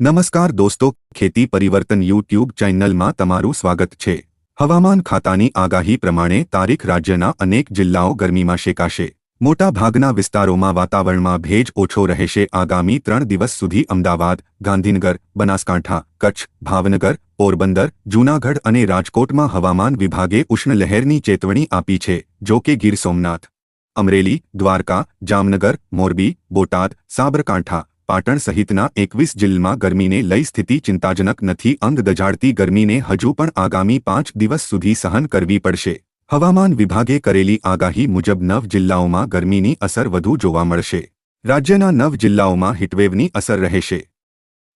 નમસ્કાર દોસ્તો, ખેતી પરિવર્તન યુટ્યુબ ચેનલમાં તમારું સ્વાગત છે. હવામાન ખાતાની આગાહી પ્રમાણે તારીખ રાજ્યના અનેક જિલ્લાઓ ગરમીમાં શેકાશે. મોટા ભાગના વિસ્તારોમાં વાતાવરણમાં ભેજ ઓછો રહેશે. આગામી ત્રણ દિવસ સુધી અમદાવાદ, ગાંધીનગર, બનાસકાંઠા, કચ્છ, ભાવનગર, પોરબંદર, જૂનાગઢ અને રાજકોટમાં હવામાન વિભાગે ઉષ્ણલહેરની ચેતવણી આપી છે, જો કે ગીર સોમનાથ, અમરેલી, દ્વારકા, જામનગર, મોરબી, બોટાદ, સાબરકાંઠા પાટણ સહિતના એકવીસ જિલ્લામાં ગરમીને લઈ સ્થિતિ ચિંતાજનક નથી. અંગ દજાડતી ગરમીને હજુ પણ આગામી પાંચ દિવસ સુધી સહન કરવી પડશે. હવામાન વિભાગે કરેલી આગાહી મુજબ નવ જિલ્લાઓમાં ગરમીની અસર વધુ જોવા મળશે. રાજ્યના નવ જિલ્લાઓમાં હીટવેવની અસર રહેશે.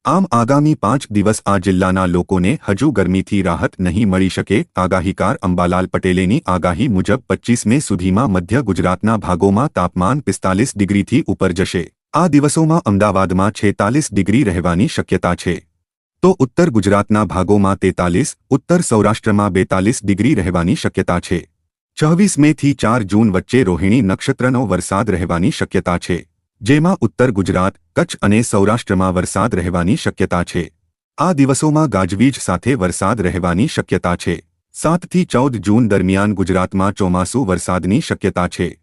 આમ આગામી પાંચ દિવસ આ જિલ્લાના લોકોને હજુ ગરમીથી રાહત નહીં મળી શકે. આગાહીકાર અંબાલાલ પટેલેની આગાહી મુજબ પચ્ચીસ મે સુધીમાં મધ્ય ગુજરાતના ભાગોમાં તાપમાન પિસ્તાલીસ ડિગ્રીથી ઉપર જશે. આ દિવસોમાં અમદાવાદમાં છેતાલીસ ડિગ્રી રહેવાની શક્યતા છે. તો ઉત્તર ગુજરાતના ભાગોમાં તેતાલીસ, ઉત્તર સૌરાષ્ટ્રમાં બેતાલીસ ડિગ્રી રહેવાની શક્યતા છે. છવ્વીસ મેથી ચાર જૂન વચ્ચે રોહિણી નક્ષત્રનો વરસાદ રહેવાની શક્યતા છે. જેમાં ઉત્તર ગુજરાત, કચ્છ અને સૌરાષ્ટ્રમાં વરસાદ રહેવાની શક્યતા છે. આ દિવસોમાં ગાજવીજ સાથે વરસાદ રહેવાની શક્યતા છે. સાતથી ચૌદ જૂન દરમિયાન ગુજરાતમાં ચોમાસુ વરસાદની શક્યતા છે.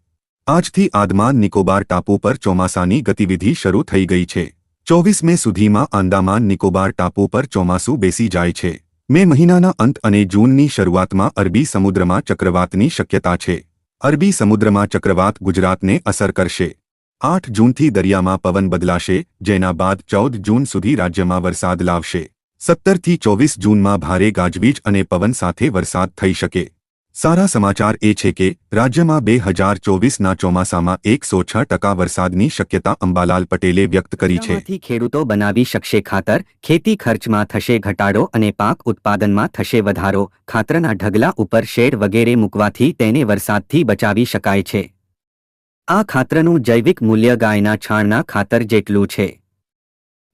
આજથી આદમાન નિકોબાર ટાપુ પર ચોમાસાની ગતિવિધિ શરૂ થઈ ગઈ છે. ચોવીસ મે સુધીમાં આંદામાન નિકોબાર ટાપુ પર ચોમાસું બેસી જાય છે. મે મહિનાના અંત અને જૂનની શરૂઆતમાં અરબી સમુદ્રમાં ચક્રવાતની શક્યતા છે. અરબી સમુદ્રમાં ચક્રવાત ગુજરાતને અસર કરશે. આઠ જૂનથી દરિયામાં પવન બદલાશે, જેના બાદ ચૌદ જૂન સુધી રાજ્યમાં વરસાદ લાવશે. સત્તરથી ચોવીસ જૂનમાં ભારે ગાજવીજ અને પવન સાથે વરસાદ થઈ શકે. સારા સમાચાર એ છે કે, રાજ્યમાં બે હજાર ચોવીસના ચોમાસામાં એકસો છ ટકા વરસાદની શક્યતા અંબાલાલ પટેલે વ્યક્ત કરી છે. ખેડૂતો બનાવી શકશે ખાતર, ખેતી ખર્ચમાં થશે ઘટાડો અને પાક ઉત્પાદનમાં થશે વધારો, ખાતરના ઢગલા ઉપર શેડ વગેરે મૂકવાથી તેને વરસાદથી બચાવી શકાય છે. આ ખાતરનું જૈવિક મૂલ્ય ગાયના છાણના ખાતર જેટલું છે.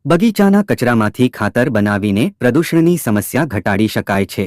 બગીચાના કચરામાંથી ખાતર બનાવીને પ્રદૂષણની સમસ્યા ઘટાડી શકાય છે.